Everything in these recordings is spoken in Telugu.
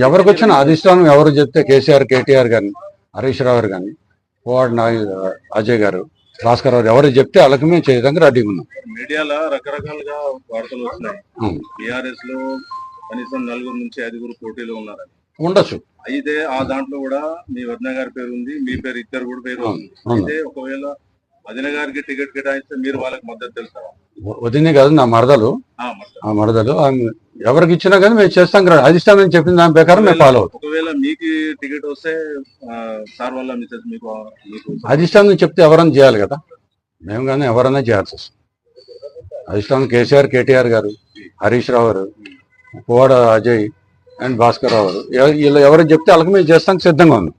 ఎవరికి వచ్చిన అధిష్టానం ఎవరు చెప్తే కేసీఆర్ కేటీఆర్ గాని హరీష్ రావు గారు కానీ పోవాడు నాగ అజయ్ గారు భాస్కర్ రావు ఎవరు చెప్తే వాళ్ళకి మేము చేయడానికి రెడీగా ఉన్నాం. మీడియాలో రకరకాలుగా వార్తలు వస్తున్నాయి. బీఆర్ఎస్లో కనీసం నలుగురు నుంచి ఐదుగురు పోటీలో ఉన్నారని. ఉండొచ్చు. అయితే ఆ దాంట్లో కూడా మీ వదిన గారి పేరు ఉంది మీ పేరు ఇద్దరు కూడా పేరు ఉంది. అయితే ఒకవేళ వదిన గారికి టికెట్ కేటాయిస్తే మీరు వాళ్ళకి మద్దతు తెలుసా? వదినే కాదు నా మరదలు. ఆ, మరి. ఆ మరదలు ఆమె ఎవరికి ఇచ్చినా కానీ మేము చేస్తాం కదా. అధిష్టానం చెప్పిన దాని ప్రకారం మేము ఫాలో అవుతాం. ఒకవేళ మీకు టికెట్ వస్తే సార్ వల్ల మీకు అధిష్టానం చెప్తే ఎవరైనా చేయాలి కదా. మేము కానీ ఎవరైనా చేయాల్సి వస్తుంది. అధిష్టానం కేసీఆర్ కేటీఆర్ గారు హరీష్ రావు గారు పోవాడ అజయ్ అండ్ భాస్కర్ రావు గారు. వీళ్ళు ఎవరు చెప్తే వాళ్ళకి మేము చేస్తానికి సిద్ధంగా ఉన్నాం.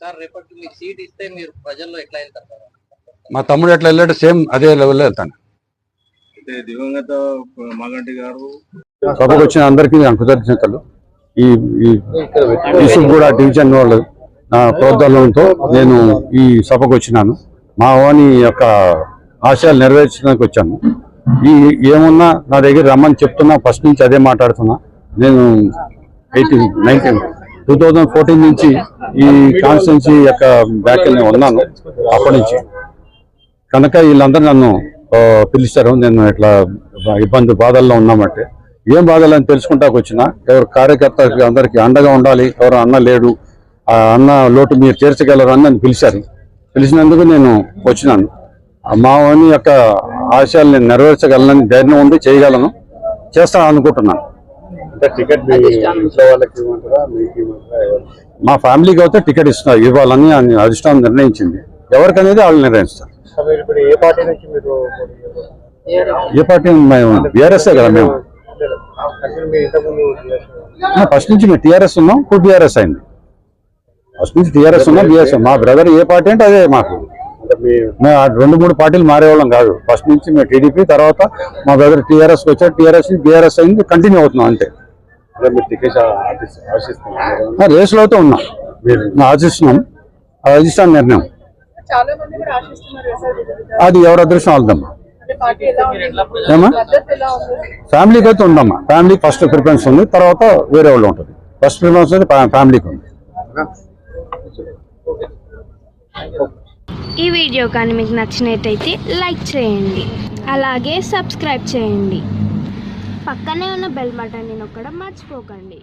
సార్ రేపటి మీకు సీట్ ఇస్తే మీరు ప్రజల్లో ఎట్లా వెళ్తారు సార్? మా తమ్ముడు ఎట్లా వెళ్ళాడు సేమ్ అదే లెవెల్లో వెళ్తాను. అయితే దివంగత మాగంటి గారు సభకు వచ్చిన అందరికీ నేను కృతజ్ఞతలు. ఈ ఈ కూడా డివిజన్ వాళ్ళు నా ప్రోద్బలంతో నేను ఈ సభకు వచ్చినాను. మా వాని యొక్క ఆశయాలు నెరవేర్చడానికి వచ్చాను. ఈ ఏమున్నా నా దగ్గర రమ్మని చెప్తున్నా ఫస్ట్ నుంచి అదే మాట్లాడుతున్నా. నేను eighteen nineteen two thousand fourteen నుంచి ఈ కాన్స్టిట్యున్సీ యొక్క బ్యాక్ ఉన్నాను అప్పటి నుంచి. కనుక వీళ్ళందరూ నన్ను పిలిచారు నేను ఇట్లా ఇబ్బంది బాధల్లో ఉన్నామంటే. ఏం బాధలు అని తెలుసుకుంటాకు వచ్చిన ఎవరు కార్యకర్తలకి అందరికి అండగా ఉండాలి ఎవరు అన్న లేడు ఆ అన్న లోటు మీరు తీర్చగలరు అని నన్ను పిలిచారు. పిలిచినందుకు నేను వచ్చినాను. ఆ మా వాని యొక్క ఆశయాలు నేను నెరవేర్చగలనని ధైర్యం ఉంది చేయగలను చేస్తాను అనుకుంటున్నాను. టికెట్ మీ ఫ్యామిలీకి అయితే టికెట్ ఇస్తున్నారు ఇవ్వాలని అని అధిష్టానం నిర్ణయించింది. ఎవరికనేది వాళ్ళు నిర్ణయిస్తారు. సో మీరు ఇప్పుడు ఏ పార్టీ నుంచి మీరు పోటీ చేస్తారు? ఏ పార్టీ మేము బీఆర్ఎస్ఏ కదా మేము. ఫస్ట్ నుంచి మేము టీఆర్ఎస్ ఉన్నాం ఇప్పుడు బీఆర్ఎస్ అయింది. ఫస్ట్ నుంచి టీఆర్ఎస్ ఉన్నాం బీఆర్ఎస్ మా బ్రదర్ ఏ పార్టీ అంటే అదే మాకు. మేము ఆ రెండు మూడు పార్టీలు మారేవాళ్ళం కాదు. ఫస్ట్ నుంచి మేము టీడీపీ తర్వాత మా బ్రదర్ టీఆర్ఎస్ వచ్చారు టీఆర్ఎస్ బీఆర్ఎస్ అయింది కంటిన్యూ అవుతున్నాం అంతే. రేసులో అయితే ఉన్నాం. ఆశిస్తున్నాం. అది నిర్ణయం. అది ఎవరి అదృష్టం వాళ్ళదమ్మా. ఉంది? ఏమా? ఉంది? ఫ్యామిలీకి అయితే ఉందమ్మా. ఫ్యామిలీకి ఫస్ట్ ప్రిఫరెన్స్ ఉంది తర్వాత వేరే వాళ్ళు ఉంటుంది. ఫస్ట్ ప్రిఫరెన్స్ అయితే ఫ్యా- ఫ్యామిలీకి ఉంది. ఈ వీడియో కానీ మీకు నచ్చినట్టయితే లైక్ చేయండి. అలాగే సబ్స్క్రైబ్ చేయండి. పక్కనే ఉన్న బెల్ బటన్ని నొక్కడం మర్చిపోకండి.